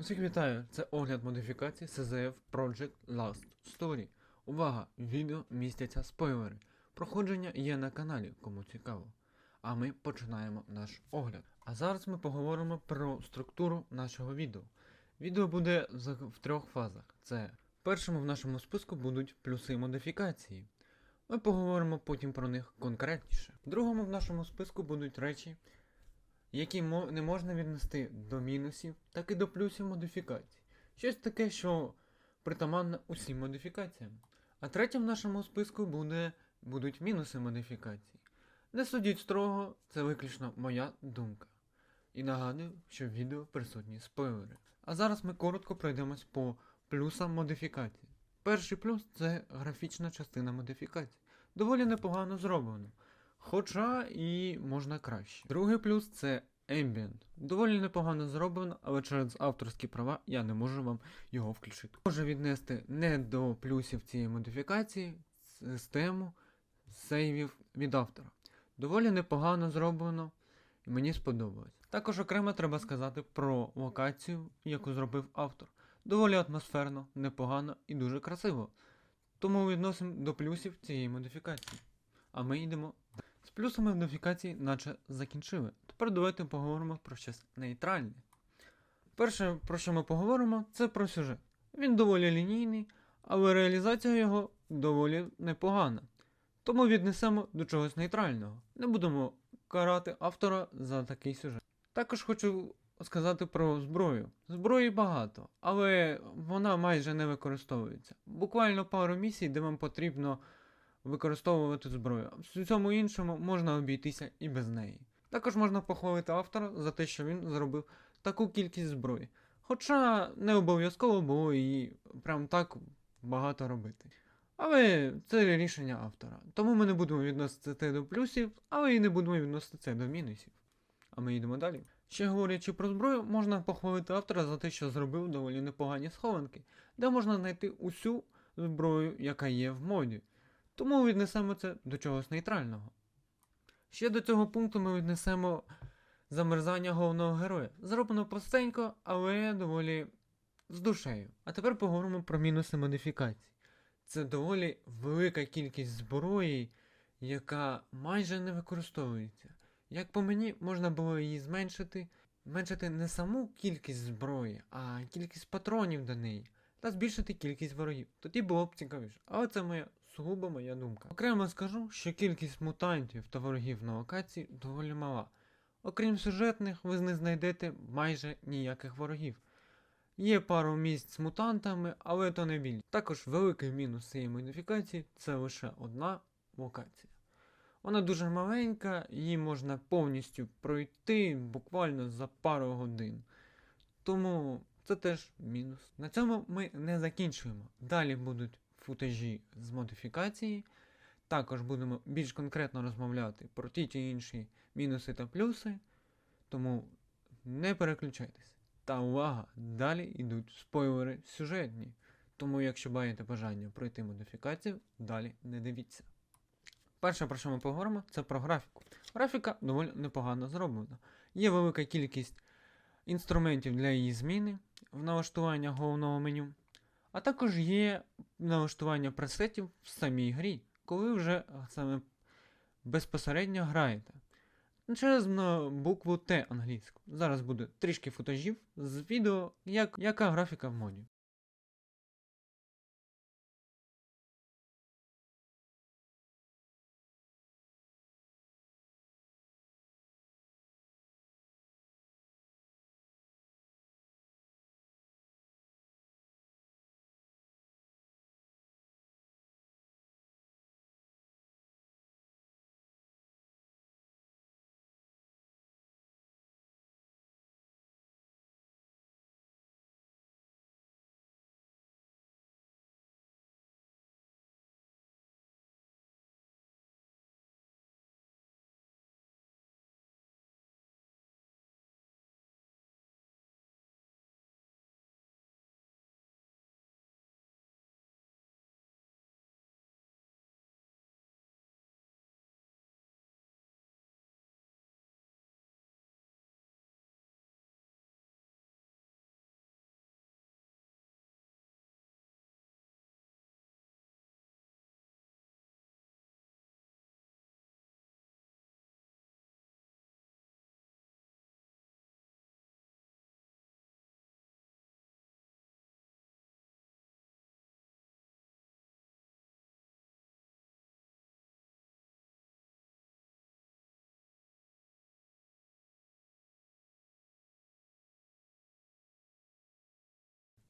Усіх вітаю! Це огляд модифікацій CZF Project Last Story. Увага! Відео містяться спойлери. Проходження є на каналі, кому цікаво. А ми починаємо наш огляд. А зараз ми поговоримо про структуру нашого відео. Відео буде в трьох фазах. Це першому в нашому списку будуть плюси модифікації. Ми поговоримо потім про них конкретніше. В другому в нашому списку будуть речі, які не можна віднести до мінусів, так і до плюсів модифікацій. Щось таке, що притаманне усім модифікаціям. А третім в нашому списку буде, будуть мінуси модифікацій. Не судіть строго, це виключно моя думка. І нагадую, що в відео присутні спойлери. А зараз ми коротко пройдемось по плюсам модифікацій. Перший плюс це графічна частина модифікацій. Доволі непогано зроблено. Хоча і можна краще. Другий плюс це Ambient. Доволі непогано зроблено, але через авторські права я не можу вам його включити. Можу віднести не до плюсів цієї модифікації систему сейвів від автора. Доволі непогано зроблено, і мені сподобалось. Також окремо треба сказати про локацію, яку зробив автор. Доволі атмосферно, непогано і дуже красиво. Тому відносимо до плюсів цієї модифікації. А ми йдемо з плюсами модифікації, наче закінчили. Тепер давайте поговоримо про щось нейтральне. Перше, про що ми поговоримо, це про сюжет. Він доволі лінійний, але реалізація його доволі непогана. Тому віднесемо до чогось нейтрального. Не будемо карати автора за такий сюжет. Також хочу сказати про зброю. Зброї багато, але вона майже не використовується. Буквально пару місій, де вам потрібно використовувати зброю. В цьому іншому можна обійтися і без неї. Також можна похвалити автора за те, що він зробив таку кількість зброї. Хоча не обов'язково було її прям так багато робити. Але це рішення автора. Тому ми не будемо відносити це до плюсів, але і не будемо відносити це до мінусів. А ми йдемо далі. Ще говорячи про зброю, можна похвалити автора за те, що зробив доволі непогані схованки, де можна знайти усю зброю, яка є в моді. Тому віднесемо це до чогось нейтрального. Ще до цього пункту ми віднесемо замерзання головного героя. Зроблено простенько, але доволі з душею. А тепер поговоримо про мінуси модифікацій. Це доволі велика кількість зброї, яка майже не використовується. Як по мені, можна було її зменшити, зменшити не саму кількість зброї, а кількість патронів до неї, та збільшити кількість ворогів. Тоді було б цікавіше. Але це моя сугубо моя думка. Окремо скажу, що кількість мутантів та ворогів на локації доволі мала. Окрім сюжетних, ви не знайдете майже ніяких ворогів. Є пару місць з мутантами, але то не більше. Також великий мінус цієї модифікації це лише одна локація. Вона дуже маленька, її можна повністю пройти буквально за пару годин. Тому це теж мінус. На цьому ми не закінчуємо. Далі будуть футажі з модифікації. Також будемо більш конкретно розмовляти про ті чи інші мінуси та плюси. Тому не переключайтесь. Та увага! Далі йдуть спойлери сюжетні. Тому, якщо маєте бажання пройти модифікацію, далі не дивіться. Перше, про що ми поговоримо, це про графіку. Графіка доволі непогано зроблена. Є велика кількість інструментів для її зміни в налаштування головного меню, а також є налаштування пресетів в самій грі, коли вже саме безпосередньо граєте. Через букву Т англійську. Зараз буде трішки футажів з відео, як, яка графіка в моді.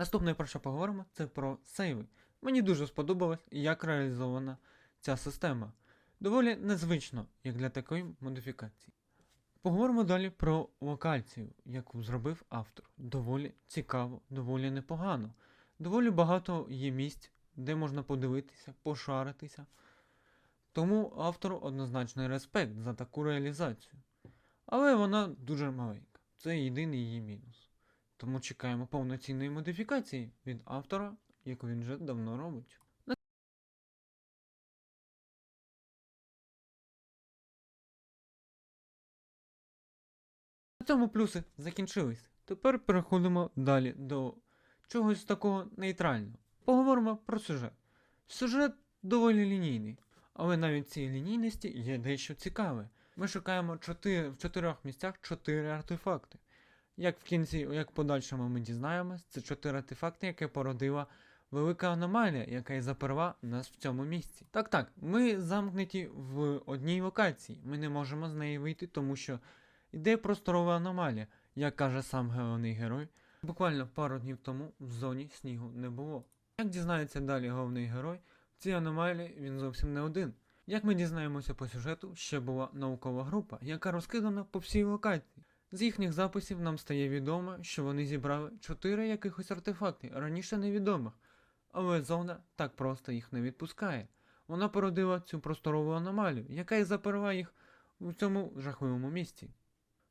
Наступне про що поговоримо, це про сейви. Мені дуже сподобалось, як реалізована ця система. Доволі незвично, як для такої модифікації. Поговоримо далі про локацію, яку зробив автор. Доволі цікаво, доволі непогано. Доволі багато є місць, де можна подивитися, пошаритися. Тому автору однозначний респект за таку реалізацію. Але вона дуже маленька. Це єдиний її мінус. Тому чекаємо повноцінної модифікації від автора, яку він вже давно робить. На цьому плюси закінчились. Тепер переходимо далі до чогось такого нейтрального. Поговоримо про сюжет. Сюжет доволі лінійний, але навіть в цій лінійності є дещо цікаве. Ми шукаємо чотири, в чотирьох місцях чотири артефакти. Як в кінці, як в подальшому ми дізнаємось, це чотири артефакти, які породила велика аномалія, яка і заперла нас в цьому місці. Так, так, ми замкнуті в одній локації. Ми не можемо з неї вийти, тому що йде просторова аномалія, як каже сам головний герой. Буквально пару днів тому в зоні снігу не було. Як дізнається далі головний герой, в цій аномалії він зовсім не один. Як ми дізнаємося по сюжету, ще була наукова група, яка розкидана по всій локації. З їхніх записів нам стає відомо, що вони зібрали чотири якихось артефакти, раніше невідомих, але зона так просто їх не відпускає. Вона породила цю просторову аномалію, яка і заперла їх у цьому жахливому місці.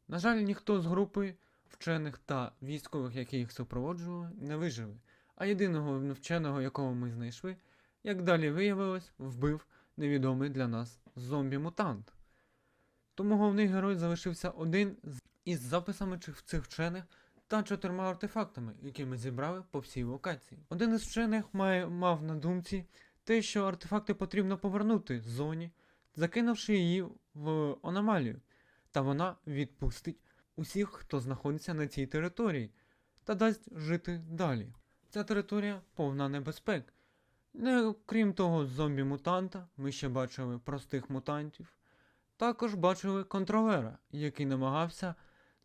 На жаль, ніхто з групи вчених та військових, які їх супроводжували, не виживе, а єдиного вченого, якого ми знайшли, як далі виявилось, вбив невідомий для нас зомбі-мутант. Тому головний герой залишився один із записами цих вчених та чотирма артефактами, які ми зібрали по всій локації. Один із вчених має, мав на думці те, що артефакти потрібно повернути з зоні, закинувши її в аномалію, та вона відпустить усіх, хто знаходиться на цій території, та дасть жити далі. Ця територія повна небезпек. Не, крім того, зомбі-мутанта, ми ще бачили простих мутантів. Також бачили контролера, який намагався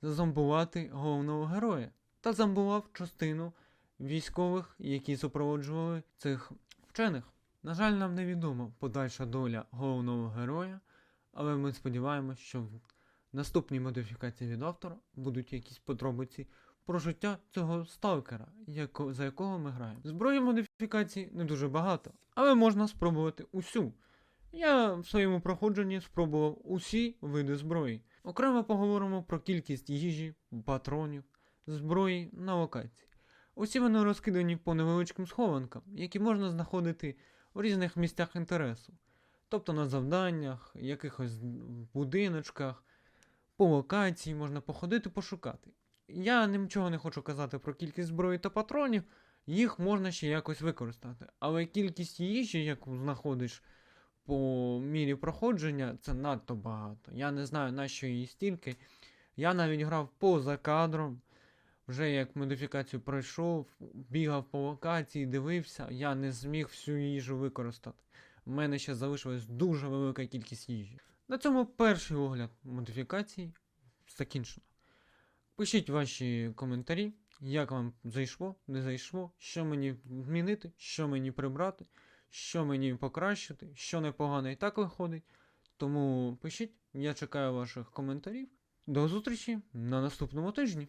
зазомбувати головного героя, та зомбував частину військових, які супроводжували цих вчених. На жаль, нам невідомо подальша доля головного героя, але ми сподіваємось, що в наступній модифікації від автора будуть якісь подробиці про життя цього сталкера, за якого ми граємо. Зброї модифікацій не дуже багато, але можна спробувати усю. Я в своєму проходженні спробував усі види зброї. Окремо поговоримо про кількість їжі, патронів, зброї на локації. Усі вони розкидані по невеличким схованкам, які можна знаходити в різних місцях інтересу. Тобто на завданнях, якихось будиночках, по локації можна походити пошукати. Я нічого не хочу казати про кількість зброї та патронів, їх можна ще якось використати. Але кількість їжі, яку знаходиш по мірі проходження, це надто багато. Я не знаю, на що її стільки. Я навіть грав поза кадром. Вже як модифікацію пройшов, бігав по локації, дивився, я не зміг всю їжу використати. У мене ще залишилась дуже велика кількість їжі. На цьому перший огляд модифікацій закінчено. Пишіть ваші коментарі, як вам зайшло, не зайшло, що мені змінити, що мені прибрати, що мені покращити, що непогано і так виходить. Тому пишіть, я чекаю ваших коментарів. До зустрічі на наступному тижні.